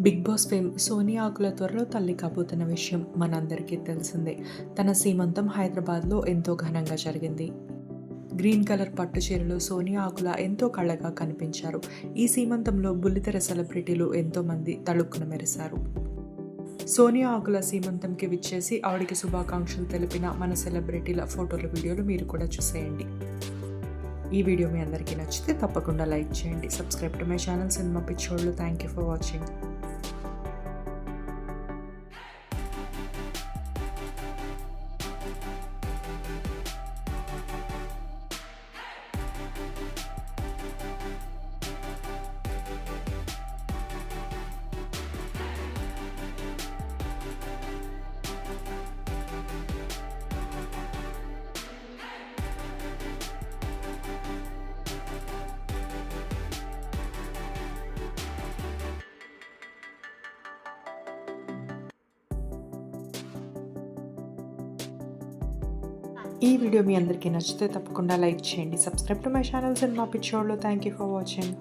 Bigg Boss fame Sonia Akula త్వరలో తల్లి కాబోతున్న విషయం మనందరికీ తెలిసిందే. తన సీమంతం హైదరాబాద్లో ఎంతో ఘనంగా జరిగింది. గ్రీన్ కలర్ పట్టు చీరలో సోనియా ఆకుల ఎంతో కళ్ళగా కనిపించారు. ఈ సీమంతంలో బుల్లితెర సెలబ్రిటీలు ఎంతోమంది తళుక్కున మెరిశారు. సోనియా ఆకుల సీమంతంకి విచ్చేసి ఆవిడికి శుభాకాంక్షలు తెలిపిన మన సెలబ్రిటీల ఫోటోలు వీడియోలు మీరు కూడా చూసేయండి. ఈ వీడియో మీ అందరికీ నచ్చితే తప్పకుండా లైక్ చేయండి. Subscribe to my channel cinema పిచ్చోళ్ళు. Thank you for watching. ఈ వీడియో మీ అందరికీ నచ్చితే తప్పకుండా లైక్ చేయండి. Subscribe to my channels and మా పిచ్చోళ్ళు థ్యాంక్ యూ ఫర్ వాచింగ్